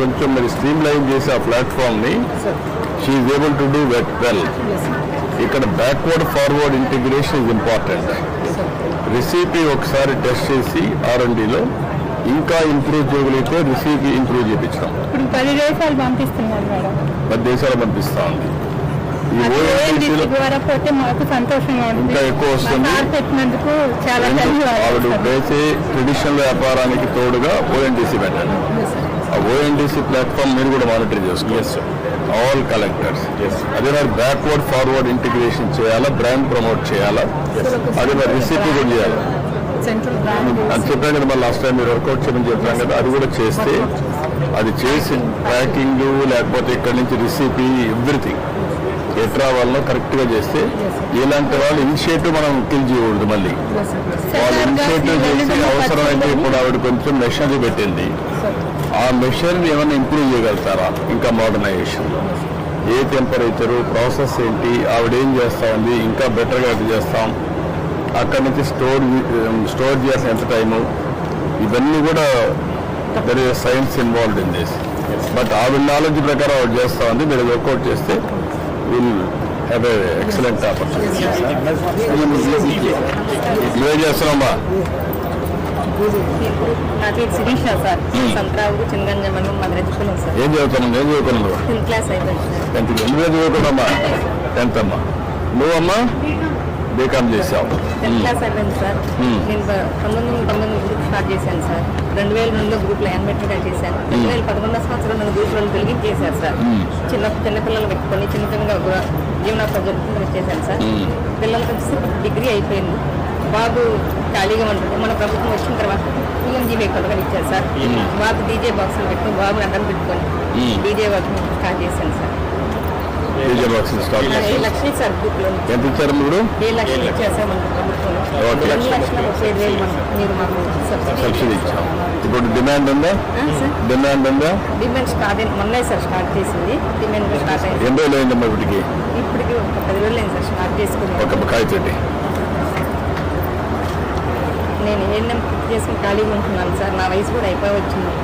కొంచెం మరి stream line చేసి ఆ ప్లాట్ఫామ్ని she able to do what well ఇక్కడ backward forward integration is important recipe ఒకసారి టెస్ట్ చేసి ఆర్ఎండిలో ఇంకా ఇంప్రూవ్ చేయగలిగితే రిసిపి ఇంప్రూవ్ ఇప్పుడు పది దేశాలు పంపిస్తున్నారు మేడం. పది దేశాలు పంపిస్తా ఉంది. ఇంకా ఎక్కువ వస్తుంది. ఆవిడ వేసే ట్రెడిషనల్ వ్యాపారానికి తోడుగా ఓఎన్డీసీ పెట్టండి. ఆ ఓఎన్డీసీ ప్లాట్ఫామ్ మీరు కూడా మానిటర్ చేసుకోవచ్చు ఆల్ కలెక్టర్స్ అదే మరి బ్యాక్వర్డ్ ఫార్వర్డ్ ఇంటిగ్రేషన్ చేయాలా బ్రాండ్ ప్రమోట్ చేయాలా? అది మరి రిసిప్ట్ కూడా చేయాలి? సెంట్రల్ బ్రాండ్ అది చెప్పాను కదా మరి లాస్ట్ టైం మీరు వర్కౌట్ చేయమని చెప్పాను కదా అది కూడా చేస్తే అది చేసి ప్యాకింగ్ లేకపోతే ఇక్కడి నుంచి రిసిపి ఎవ్రీథింగ్ ఎట్లా వాళ్ళలో కరెక్ట్గా చేస్తే ఇలాంటి వాళ్ళు ఇనిషియేటివ్ మనం కిల్ చేయకూడదు మళ్ళీ. వాళ్ళు ఇనిషియేటివ్ చేసి అవసరమైతే ఇప్పుడు ఆవిడ కొంచెం మెషినరీ పెట్టింది. ఆ మెషినరీ ఏమైనా ఇంప్రూవ్ చేయగలుగుతారా? ఇంకా మోడర్నైజేషన్. ఏ టెంపరేచరు ప్రాసెస్ ఏంటి? ఆవిడ ఏం చేస్తా ఉంది? ఇంకా బెటర్గా ఎట్లా చేస్తాం? అక్కడి నుంచి స్టోర్ స్టోర్ చేయాల్సిన ఎంత టైము? ఇవన్నీ కూడా there is science involved in this but ఆవిడ నాలెడ్జ్ ప్రకారం ఆవిడ చేస్తా ఉంది. మీరు వర్కౌట్ చేస్తే will have a excellent opportunity నువ్వేం చేస్తున్నామ్మా ఏం చదువుతున్నావు? ఏం చదువుకున్నావు టెన్త్ క్లాస్ అయిపోయింది సార్. టెన్త్ నువ్వే చదువుకున్నామ్మా టెన్త్ అమ్మా. నువ్వమ్మా? బీకామ్ చేసావు. టెన్త్ క్లాస్ అయిపోయింది సార్. నేను పంతొమ్మిది వందల తొంభై గ్రూప్ స్టార్ట్ చేశాను సార్. రెండు వేల రెండులో గ్రూప్లో యాన్మెట్గా చేశాను. రెండు వేల పదకొండో సంవత్సరం నన్ను గ్రూప్లో వెలిగి చేశాను సార్. మ్మ్. చిన్న చిన్నపిల్లలు పెట్టుకొని చిన్న చిన్నగా జీవనోపాధి చేశాను సార్. పిల్లలకి వచ్చి డిగ్రీ అయిపోయింది. బాబు ఖాళీగా ఉంటుంది మన ప్రభుత్వం వచ్చిన తర్వాత పిఎంజీ కొత్తగా ఇచ్చారు సార్. బాబు డీజే బాక్సులు పెట్టుకుని బాబు అడ్డం పెట్టుకొని. డీజే వర్క్ స్టార్ట్ చేశాను సార్. డీజే బాక్స్ స్టార్ట్ లక్షలు సార్ గ్రూప్లో. ఎంత ఇచ్చారు మీరు? ఏడు లక్షలు ఇచ్చేసాం మన ప్రభుత్వం ఓకే. రెండు లక్షల ముప్పై ఐదు వేలు మనం- మీరు మాకు సబ్సిడీ సబ్సిడీ ఇచ్చాం ఇప్పుడు డిమాండ్ ఉందా? ఆ, సార్. డిమాండ్ ఉందా? డిమాండ్ స్టార్ట్ అయింది. మొన్నే సార్ స్టార్ట్ చేసింది. డిమాండ్ స్టార్ట్ అయింది. ఎన్ని రోజులు అయిందమ్మా ఇప్పటికి? ఇప్పటికి ఒక పది రోజులు అయింది సార్ స్టార్ట్ చేసుకుని. ఒక కాయ తోటి నేను ఏఎన్ఎం పూర్తి చేసుకుని ఖాళీగా ఉంటున్నాను సార్. నా వయసు కూడా అయిపోయి వచ్చింది.